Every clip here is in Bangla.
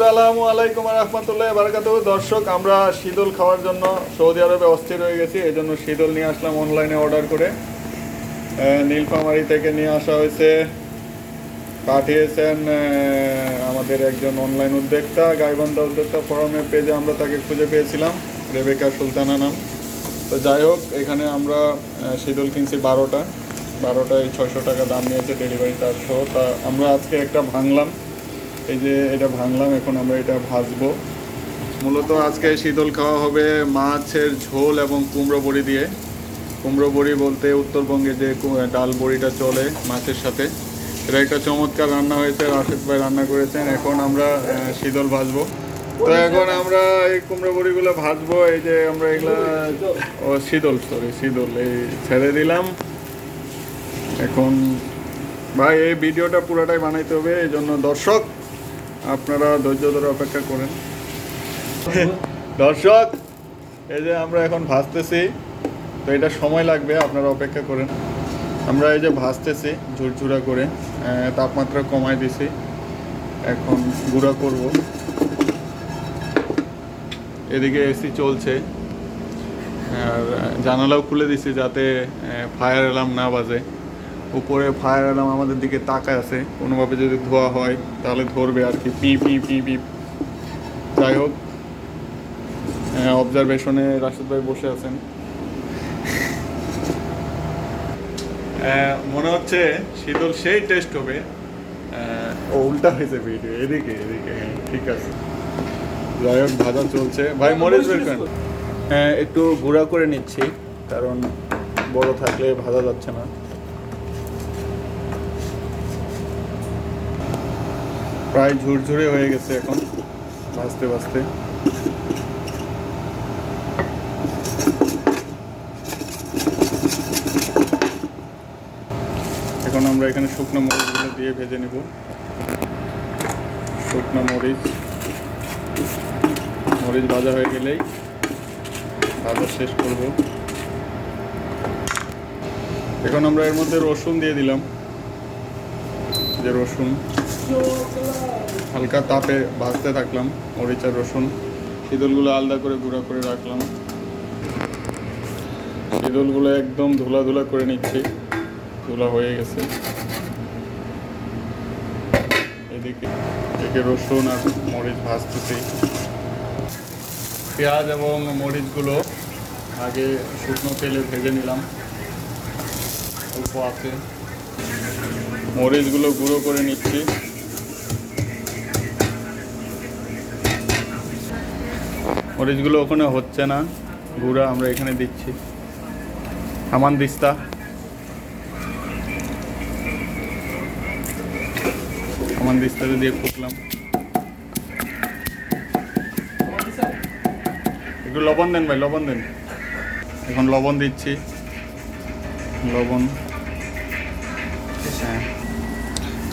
আসসালামু আলাইকুম রহমতুল্লাহ বারাকাত দর্শক, আমরা শীতল খাওয়ার জন্য সৌদি আরবে অস্থির হয়ে গেছি এই জন্য শীতল নিয়ে আসলাম অনলাইনে অর্ডার করে। নীলফামারী থেকে নিয়ে আসা হয়েছে। পাঠিয়েছেন আমাদের একজন অনলাইন উদ্যোক্তা, গাইবান্ধা উদ্যোক্তা ফোরামের পেজে আমরা তাকে খুঁজে পেয়েছিলাম রেবেকা সুলতানা নাম। তো যাই হোক, এখানে আমরা শীতল কিনছি বারোটা। বারোটায় ছয়শো টাকা দাম নিয়েছে ডেলিভারি চার্জ সহ। তা আমরা আজকে একটা ভাঙলাম। এই যে এটা ভাঙলাম, এখন আমরা এটা ভাজবো। মূলত আজকে শীতল খাওয়া হবে মাছের ঝোল এবং কুমড়ো বড়ি দিয়ে। কুমড়ো বড়ি বলতে উত্তরবঙ্গে যে ডাল বড়িটা চলে মাছের সাথে। এটা একটা চমৎকার রান্না হয়েছে, রাশেদ ভাই রান্না করেছেন। এখন আমরা শীতল ভাজবো। তো এখন আমরা এই কুমড়ো বড়িগুলো ভাজবো, এই যে আমরা এগুলা ও, শীতল সরি শীতল, এই ছেড়ে দিলাম। এখন ভাই, এই ভিডিওটা পুরোটাই বানাইতে হবে, এই জন্য দর্শক আপনারা ধৈর্য ধরে অপেক্ষা করেন। দর্শক, এই যে আমরা এখন ভাজতেছি তো এটা সময় লাগবে, আপনারা অপেক্ষা করেন। আমরা এই যে ভাজতেছি ঝুরঝুরা করে তাপমাত্রা কমাই দিছি। এখন গুঁড়া করব। এদিকে এসি চলছে, আর জানালাও খুলে দিছি যাতে ফায়ার অ্যালার্ম না বাজে। উপরে ফায়ার অ্যালার্ম আমাদের দিকে তাকায় আছে। কোনোভাবে যদি ধোয়া হয় তাহলে ধরবে আর কি। P P P P. যাই হোক অবজারভেশনে রাশেদ ভাই বসে আছেন। আহ, মনে হচ্ছে শীতল সেই টেস্ট হবে। ও উল্টা হয়েছে ভিডিও এদিকে এদিকে হ্যাঁ, ঠিক আছে। যাই হোক ভাজা চলছে। ভাই মরিচ হ্যাঁ একটু গুঁড়া করে নিচ্ছি কারণ বড় থাকলে ভাজা যাচ্ছে না। প্রায় ঝুরঝুরে হয়ে গেছে এখন ভাজতে ভাজতে এখন আমরা এখানে শুকনো মরিচগুলো দিয়ে ভেজে নেব। শুকনো মরিচ। মরিচ ভাজা হয়ে গেলেই ভাজা শেষ করব। এখন আমরা এর মধ্যে রসুন দিয়ে দিলাম। যে রসুন হালকা তাপে ভাজতে থাকলাম, মরিচ, রসুন। শীতলগুলো আলাদা করে গুঁড়া করে রাখলাম। শীতলগুলো একদম ধুলা ধুলা করে নিচ্ছি। ধুলা হয়ে গেছে। এদিকে এদিকে রসুন আর মরিচ ভাজতেছি। পেঁয়াজ এবং মরিচগুলো আগে শুকনো তেলে ভেজে নিলাম। অল্প আছে। মরিচগুলো গুঁড়ো করে নিচ্ছি। মরিচগুলো ওখানে হচ্ছে না। গুঁড়া আমরা এখানে দিচ্ছি। হামান দিস্তা। হামান দিস্তাতে দিয়ে ফুটলাম। একটু লবণ দেন ভাই, লবণ দেন। এখন লবণ দিচ্ছি। লবণ। হ্যাঁ।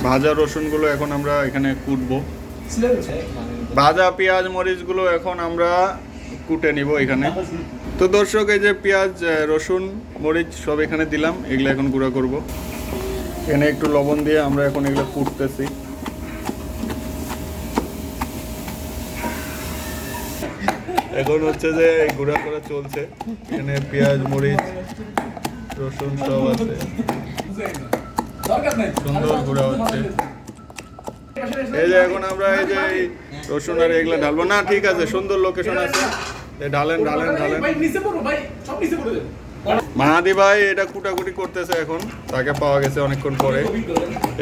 ভাজা রসুনগুলো এখন আমরা এখানে কুটবো। ভাজা পেঁয়াজ মরিচগুলো এখন আমরা কুটে নিব এখানে। তো দর্শক এই যে পেঁয়াজ রসুন মরিচ সব এখানে দিলাম এগুলো এখন গুঁড়া করব। এখানে একটু লবণ দিয়ে আমরা এখন এগুলো কুটতেছি। এখন হচ্ছে যে গুঁড়া করা চলছে। এখানে পেঁয়াজ মরিচ রসুন সব আছে। সুন্দর গুঁড়া হচ্ছে। এই যে এখন আমরা এই যে রসুন আর এগুলো ঢালবো। না ঠিক আছে সুন্দর লোকেশন আছে। এই ঢালেন ঢালেন ঢালেন। মাহাদি ভাই এটা কুটাকুটি করতেছে এখন। তাকে পাওয়া গেছে অনেকক্ষণ পরে।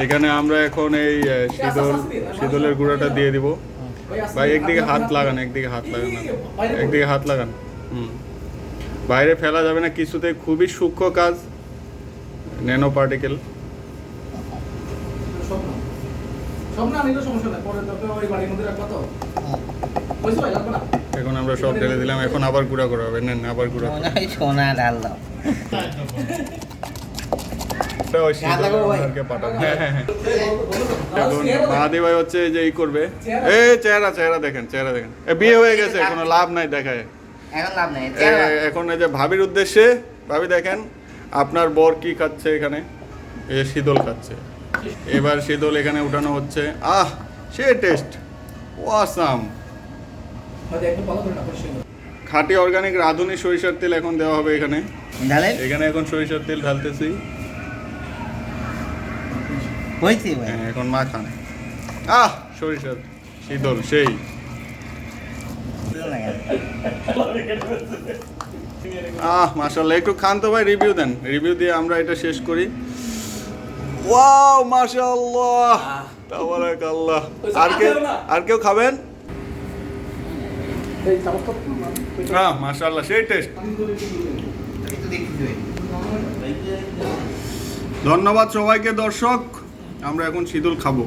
এখানে আমরা এখন এই শীতল শীতলের গুঁড়াটা দিয়ে দিব। ভাই একদিকে হাত লাগান একদিকে হাত লাগান। না। একদিকে হাত লাগান। হুম। বাইরে ফেলা যাবে না কিছুতে খুবই সূক্ষ্ম কাজ। Nano particle. সব না নিলে সমস্যা নাই পরে তোকে ওই বাড়ির মধ্যে রাখবা তো। বুঝতে পারলাম না? এখন আমরা সব ঢেলে দিলাম এখন আবার গুঁড়া করা হবে নেন আবার গুঁড়া সোনা ডাল দাও। হ্যাঁ হ্যাঁ হ্যাঁ। ভাই হচ্ছে যে ই করবে। এই চেহারা চেহারা দেখেন চেহারা দেখেন। বিয়ে হয়ে গেছে কোনো লাভ নাই দেখায়। এখন লাভ নেই এ- এখন এই যে ভাবির উদ্দেশ্যে ভাবি দেখেন আপনার বর কি খাচ্ছে এখানে? এই যে শীতল খাচ্ছে। এবার সে শীতল এখানে উঠানো হচ্ছে। আহ সে টেস্ট। ওয়াসাম। খাঁটি অর্গানিক রাঁধুনি সরিষার তেল এখন দেওয়া হবে এখানে। এখানে এখন সরিষার তেল ঢালতেছি। হ্যাঁ এখন মাখান। আহ সরিষার শীতল সেই? আহ মাশাল্লাহ একটু খান তো ভাই রিভিউ দেন। রিভিউ দিয়ে আমরা এটা শেষ করি। ওয়াও মাশাআল্লাহ তাবারাকাল্লাহ আর কেউ আর কেউ খাবেন? হ্যাঁ মাশাআল্লাহ সেই টেস্ট। ধন্যবাদ সবাইকে দর্শক। আমরা এখন সিঁদুর খাব।